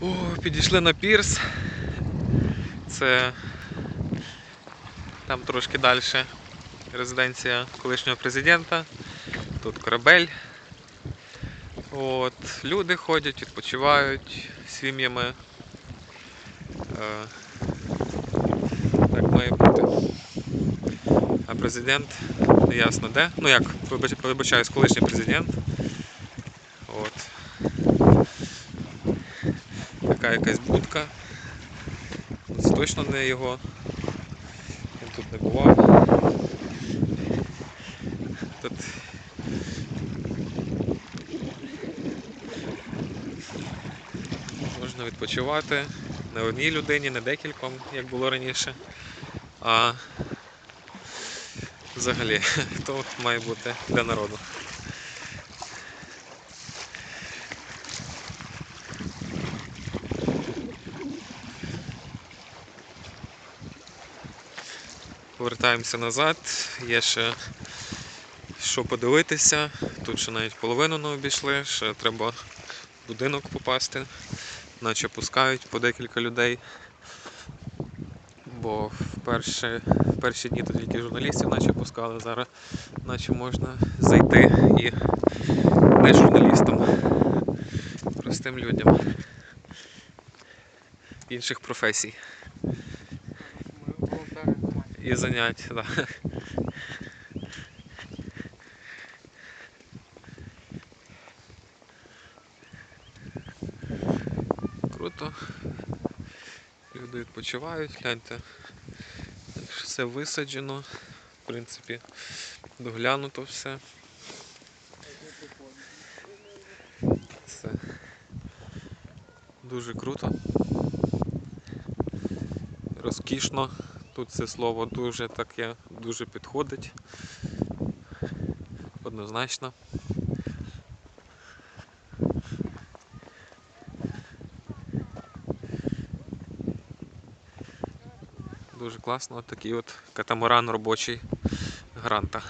О, підійшли на пірс. Це там трошки далі резиденція колишнього президента. Тут корабель. От, люди ходять, відпочивають сім'ями. Е, так має бути. А президент не ясно де. Ну як, вибачаюсь, колишній президент. От. Така якась будка. Це точно не його. Він тут не бував. Тут можна відпочивати не одній людині, не декільком, як було раніше. А взагалі, то має бути для народу. Повертаємося назад. Є ще що подивитися. Тут ще навіть половину не обійшли, ще треба в будинок попасти, наче пускають по декілька людей. Бо в перші, в перші дні тут тільки журналістів наче пускали, зараз наче можна зайти і не журналістам, простим людям інших професій Ми волонтери. І занять. Да. Круто. Люди відпочивають, гляньте. Все висаджено. В принципі, доглянуто все. Все. Дуже круто. Розкішно. Тут це слово дуже таке, дуже підходить. Однозначно. Дуже класно, такий от катамаран робочий гранта.